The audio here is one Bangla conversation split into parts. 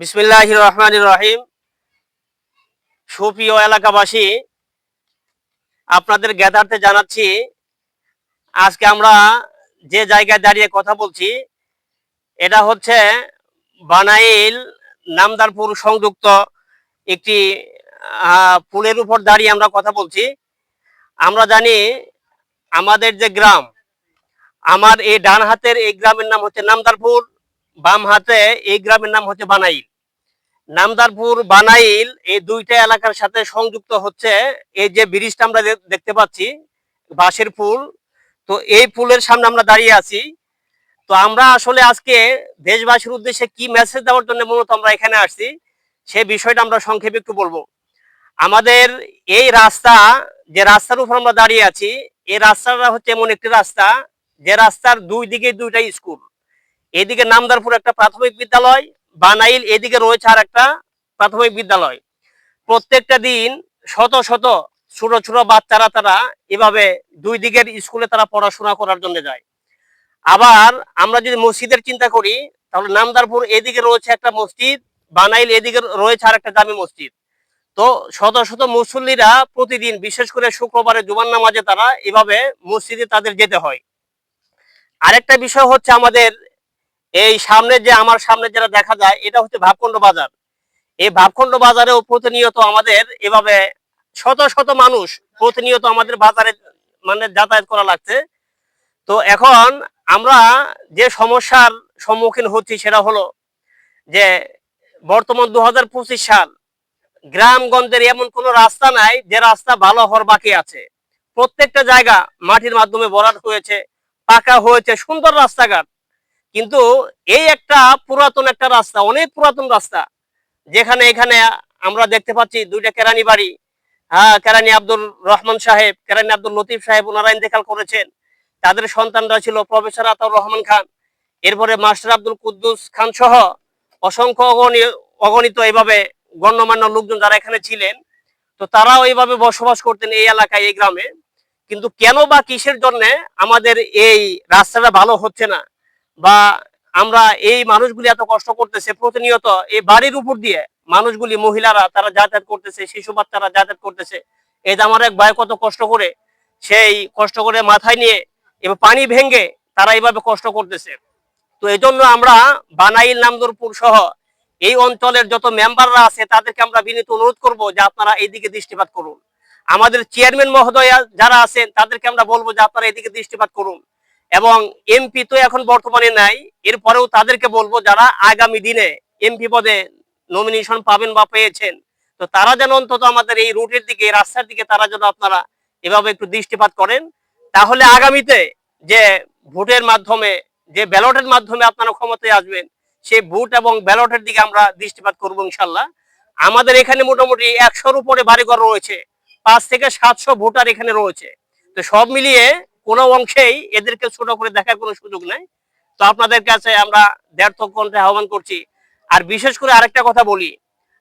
বিসমিল্লাহ রহমান রহিম সুপ্রিয় এলাকাবাসী, আপনাদের জ্ঞাতার্থে জানাচ্ছি, আজকে আমরা যে জায়গায় দাঁড়িয়ে কথা বলছি, এটা হচ্ছে বানাইল নামদারপুর সংযুক্ত একটি পুলের উপর দাঁড়িয়ে আমরা কথা বলছি। আমরা জানি আমাদের যে গ্রাম, আমার এই ডান হাতের এই গ্রামের নাম হচ্ছে নামদারপুর। বাম হাতে এই গ্রামের নাম হচ্ছে বানাইল। নামদারপুর বানাইল এই দুইটা এলাকার সাথে সংযুক্ত হচ্ছে এই যে ব্রিজটা আমরা দেখতে পাচ্ছি, বাঁশের পুল তো এই পুলের সামনে আমরা দাঁড়িয়ে আছি। তো আমরা আসলে আজকে দেশবাসীর উদ্দেশ্যে কি মেসেজ দেওয়ার জন্য মূলত আমরা এখানে আসছি, সে বিষয়টা আমরা সংক্ষেপে একটু বলব। আমাদের এই রাস্তা, যে রাস্তার উপর আমরা দাঁড়িয়ে আছি, এই রাস্তাটা হচ্ছে এমন একটি রাস্তা, যে রাস্তার দুই দিকে দুইটা স্কুল এদিকে নামদারপুর একটা প্রাথমিক বিদ্যালয়, বানাইল এদিকে রয়েছে আর একটা প্রাথমিক বিদ্যালয়। প্রত্যেকটা দিন শত শত ছোট ছোট বাচ্চারা তারা এভাবে দুই দিকের স্কুলে তারা পড়াশোনা করার জন্য যায়। আবার আমরা যদি মসজিদের চিন্তা করি, তাহলে নামদারপুর এদিকে রয়েছে একটা মসজিদ, বানাইল এদিকে রয়েছে আর একটা জামি মসজিদ। তো শত শত মুসল্লিরা প্রতিদিন, বিশেষ করে শুক্রবারে জুমার নামাজে তারা এভাবে মসজিদে তাদের যেতে হয়। আরেকটা বিষয় হচ্ছে আমাদের এই সামনে যে, আমার সামনে যেটা দেখা যায়, এটা হচ্ছে ভাবখণ্ড বাজার। এই ভাবখণ্ড বাজারেও প্রতিনিয়ত আমাদের এভাবে শত শত মানুষ প্রতিনিয়ত আমাদের বাজারে মানে যাতায়াত করা লাগছে। তো এখন আমরা যে সমস্যার সম্মুখীন হচ্ছি সেটা হলো যে, বর্তমান দু হাজার পঁচিশ সাল, গ্রামগঞ্জের এমন কোনো রাস্তা নাই যে রাস্তা ভালো হওয়ার বাকি আছে। প্রত্যেকটা জায়গা মাটির মাধ্যমে ভরাট হয়েছে, পাকা হয়েছে, সুন্দর রাস্তাঘাট। কিন্তু এই একটা পুরাতন একটা রাস্তা, অনেক পুরাতন রাস্তা। যেখানে এখানে আমরা দেখতে পাচ্ছি দুইটা কেরানি বাড়ি। হ্যাঁ কেরানি আব্দুল রহমান সাহেব, কেরানি আব্দুল লতিফ সাহেব ওনারা ইন্তেকাল করেছেন। তাদের সন্তানরা ছিল প্রফেসর আতাউর রহমান খান। এরপরে মাস্টার আব্দুল কুদ্দুস খান সহ অসংখ্য অগণি- অগণিত এইভাবে গণ্যমান্য লোকজন যারা এখানে ছিলেন, তো তারাও এইভাবে বসবাস করতেন এই এলাকায়, এই গ্রামে। কিন্তু কেন বা কিসের জন্য আমাদের এই রাস্তাটা ভালো হচ্ছে না? বা আমরা এই মানুষগুলি এত কষ্ট করতেছে, প্রতিনিয়ত এই বাড়ির উপর দিয়ে মানুষগুলি, মহিলারা তারা যাতায়াত করতেছে, শিশু বাচ্চারা যাতায়াত করতেছে। এই যে আমার এক ভাই কত কষ্ট করে, সেই কষ্ট করে মাথায় নিয়ে এবার পানি ভেঙে তারা এইভাবে কষ্ট করতেছে। তো এই জন্য আমরা বানাইল নামদরপুর সহ এই অঞ্চলের যত মেম্বাররা আছে, তাদেরকে আমরা বিনীত অনুরোধ করব যে আপনারা এইদিকে দৃষ্টিপাত করুন। আমাদের চেয়ারম্যান মহোদয়া যারা আছেন, তাদেরকে আমরা বলব যে আপনারা এদিকে দৃষ্টিপাত করুন। এবং এমপি তো এখন বর্তমানে নাই। এরপরেও তাদেরকে বলব যারা আগামী দিনে এমপি পদে নমিনেশন পাবেন বা পেয়েছেন, তো তারা যেন অন্তত আমাদের এই রুটের দিকে রাস্তার দিকে তারা যেন আপনারা এভাবে একটু দৃষ্টিপাত করেন। তাহলে আগামীতে যে ভোটের মাধ্যমে, যে ব্যালটের মাধ্যমে আপনারা ক্ষমতায় আসবেন, সেই ভোট এবং ব্যালটের দিকে আমরা দৃষ্টিপাত করব ইনশাল্লাহ। আমাদের এখানে মোটামুটি একশোর উপরে বাড়িঘর রয়েছে, পাঁচ থেকে সাতশো ভোটার এখানে রয়েছে। তো সব মিলিয়ে কোনো অংশেই এদেরকে ছোট করে দেখার কোনো সুযোগ নাই। তো আপনাদের কাছে আমরা ব্যর্থ কণ্ঠে আহ্বান করছি। আর বিশেষ করে আরেকটা কথা বলি,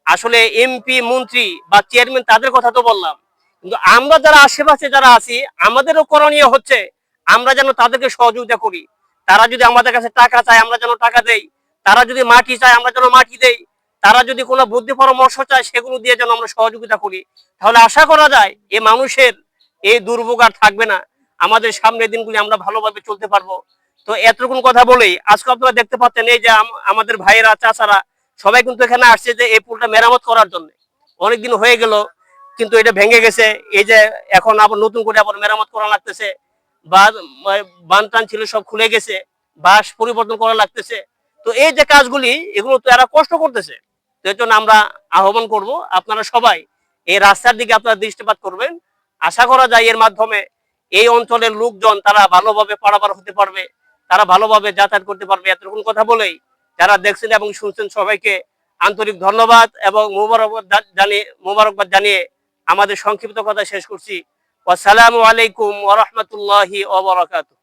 আসলে এমপি, মন্ত্রী বা চেয়ারম্যান তাদের কথা তো বললাম। কিন্তু আমরা যারা আশেপাশে যারা আছি, আমাদেরও করণীয় হচ্ছে আমরা যেন তাদেরকে সহযোগিতা করি। তারা যদি আমাদের কাছে টাকা চায়, আমরা যেন টাকা দেই। তারা যদি মাটি চায়, আমরা যেন মাটি দেই। তারা যদি কোনো বুদ্ধি পরামর্শ চায়, সেগুলো দিয়ে যেন আমরা সহযোগিতা করি। তাহলে আশা করা যায়, এ মানুষের এই দুর্ভোগ আর থাকবে না। আমাদের সামনের দিনগুলি আমরা ভালোভাবে চলতে পারব। তো এতটুকুন কথা বলেই আজকে আপনারা দেখতে পাচ্ছেন এই যে আমাদের ভাইয়েরা, চাচারা সবাই কিন্তু এখানে আসছে যে এই পুলটা মেরামত করার জন্য। অনেকদিন হয়ে গেল, কিন্তু এটা ভেঙে গেছে। এই যে এখন আবার নতুন করে আবার মেরামত করা লাগতেছে। বা বানটান ছিল, সব খুলে গেছে। বাস পরিবর্তন করা লাগতেছে। তো এই যে কাজগুলি, এগুলো তো এরা কষ্ট করতেছে। তো এর জন্য আমরা আহ্বান করব, আপনারা সবাই এই রাস্তার দিকে আপনারা দৃষ্টিপাত করবেন। আশা করা যায় এর মাধ্যমে এই অঞ্চলের লোকজন তারা ভালোভাবে পারাপার হতে পারবে, তারা ভালোভাবে যাতায়াত করতে পারবে। এতটুকু কথা বলেই যারা দেখছেন এবং শুনছেন সবাইকে আন্তরিক ধন্যবাদ এবং মোবারকবাদ জানিয়ে মোবারকবাদ জানিয়ে আমাদের সংক্ষিপ্ত কথা শেষ করছি। আসসালামু আলাইকুম ওয়া রাহমাতুল্লাহি ওয়া বারাকাতুহু।